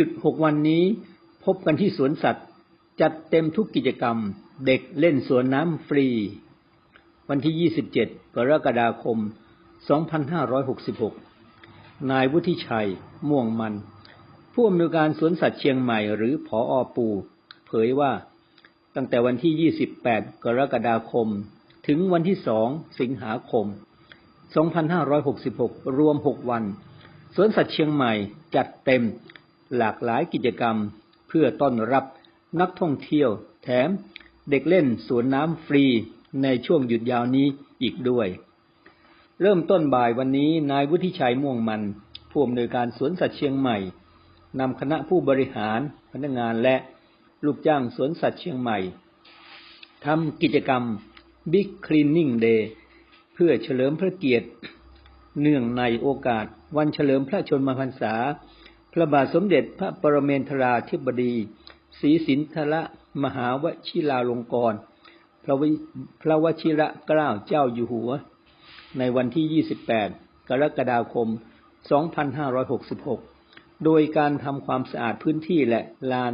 หยุดหกวันนี้ พบกันที่สวนสัตว์ จัดเต็มทุกกิจกรรม เด็กเล่นสวนน้ำฟรี วันที่ 27 กรกฎาคม 2566 นายวุฒิชัย ม่วงมัน ผู้อำนวยการสวนสัตว์เชียงใหม่หรือผออปู เผยว่า ตั้งแต่วันที่ 28 กรกฎาคม ถึงวันที่ 2 สิงหาคม 2566 รวม 6 วันสวนสัตว์เชียงใหม่จัดเต็ม หลากหลายกิจกรรมเพื่อต้อนรับนักท่องเที่ยว แถมเด็กเล่นสวนน้ำฟรีในช่วงหยุดยาวนี้อีกด้วย เริ่มต้นบ่ายวันนี้นายวุฒิชัยม่วงมัน ผู้อำนวยการสวนสัตว์เชียงใหม่นำคณะผู้บริหารพนักงานและลูกจ้างสวนสัตว์เชียงใหม่ทำกิจกรรม Big Cleaning Day เพื่อเฉลิมพระเกียรติ เนื่องในโอกาสวันเฉลิมพระชนมพรรษา พระบาทสมเด็จพระปรเมนทราธิบดีศรีสินธระมหาวชิราลงกรณพระวิพระวชิระเกล้าเจ้าอยู่หัว ในวันที่ 28 กรกฎาคม 2566 โดยการทำความสะอาดพื้นที่และลาน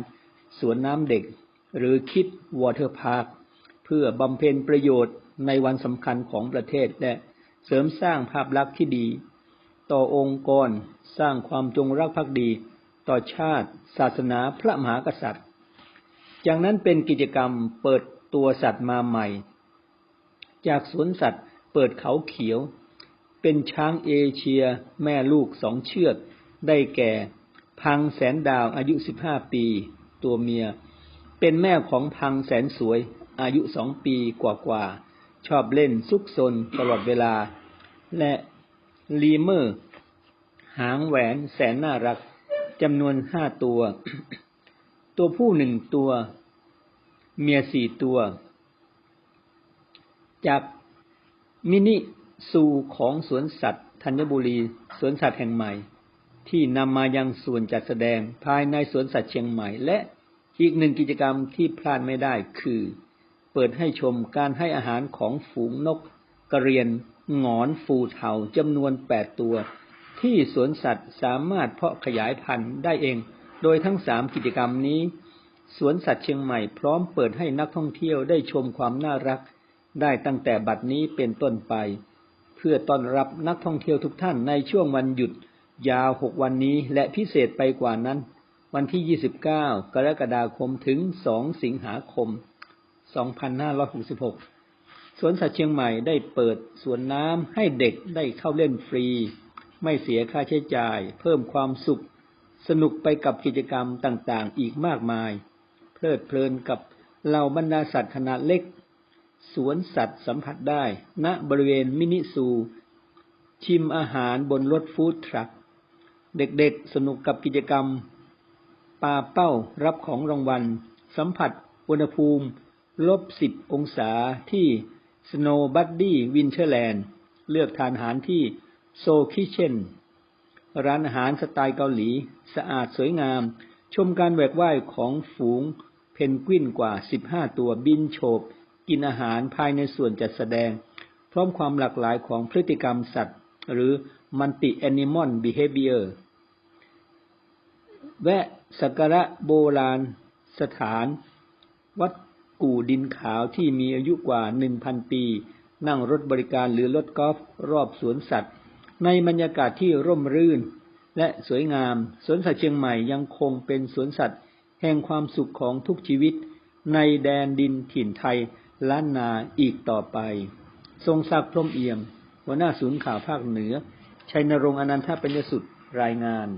สวนน้ำเด็ก หรือคิดวอเตอร์พาร์คเพื่อบำเพ็ญประโยชน์ในวันสำคัญของประเทศและเสริมสร้างภาพลักษณ์ที่ดี ต่อองค์กร สร้างความจงรักภักดี ต่อชาติ ศาสนาพระมหากษัตริย์ จากนั้นเป็นกิจกรรมเปิดตัวสัตว์มาใหม่ จากสวนสัตว์เปิดเขาเขียว เป็นช้างเอเชียแม่ลูกสองเชือก ได้แก่ พังแสนดาวอายุ15ปี ตัวเมีย เป็นแม่ของพังแสนสวย อายุสองปีกว่าๆชอบเล่นซุกซนตลอดเวลา และ ลีเมอร์ หางแหวนแสนน่ารักจำนวนห้าตัว ตัวผู้หนึ่งตัว เมียสี่ตัว จากมินิซูของสวนสัตว์ธัญบุรี สวนสัตว์แห่งใหม่ ที่นำมายังส่วนจัดแสดงภายในสวนสัตว์เชียงใหม่ และอีกหนึ่งกิจกรรมที่พลาดไม่ได้คือ เปิดให้ชมการให้อาหารของฝูงนก กระเรียนหงอนฟูเทาจำนวนแปดตัว ที่สวนสัตว์สามารถเพาะขยายพันธุ์ได้เอง โดยทั้งสามกิจกรรมนี้ สวนสัตว์เชียงใหม่พร้อมเปิดให้นักท่องเที่ยวได้ชมความน่ารัก ได้ตั้งแต่บัดนี้เป็นต้นไป เพื่อต้อนรับนักท่องเที่ยวทุกท่านในช่วงวันหยุด ยาวหกวันนี้และพิเศษไปกว่านั้น วันที่ 29 กรกฎาคมถึง 2 สิงหาคม 2566 สวนสัตว์เชียงใหม่ได้เปิดสวนน้ำให้เด็กได้เข้าเล่นฟรี ไม่เสียค่าใช้จ่าย เพิ่มความสุข สนุกไปกับกิจกรรมต่างๆ อีกมากมาย เพลิดเพลินกับเหล่าบรรดาสัตว์ขนาดเล็ก สวนสัตว์สัมผัสได้ ณบริเวณมินิซู ชิมอาหารบนรถฟู้ดทรัคเด็กๆสนุกกับกิจกรรมปาเป้ารับของรางวัล สัมผัสอุณหภูมิลบสิบองศาที่ Snow Buddy Winterland เลือกทานอาหารที่โซคิเชนร้านอาหารสไตล์เกาหลี สะอาดสวยงาม ชมการแหวกว่ายของฝูงเพนกวินกว่า 15 ตัวบินโฉบกินอาหารภายในส่วนจัดแสดง พร้อมความหลากหลายของพฤติกรรมสัตว์ หรือ Multi Animal Behavior แวะสักการะโบราณสถาน วัด กู่ดินขาวที่มีอายุกว่า1,000ปี นั่งรถบริการหรือรถกอล์ฟรอบสวนสัตว์ ในบรรยากาศที่ร่มรื่น และสวยงาม สวนสัตว์เชียงใหม่ยังคงเป็นสวนสัตว์ แห่งความสุขของทุกชีวิต ในแดนดินถิ่นไทยล้านนาอีกต่อไป ทรงศักดิ์พรมเอี่ยมหัวหน้าศูนย์ข่าวภาคเหนือชัยนรงค์อนันทปัญญสุดรายงาน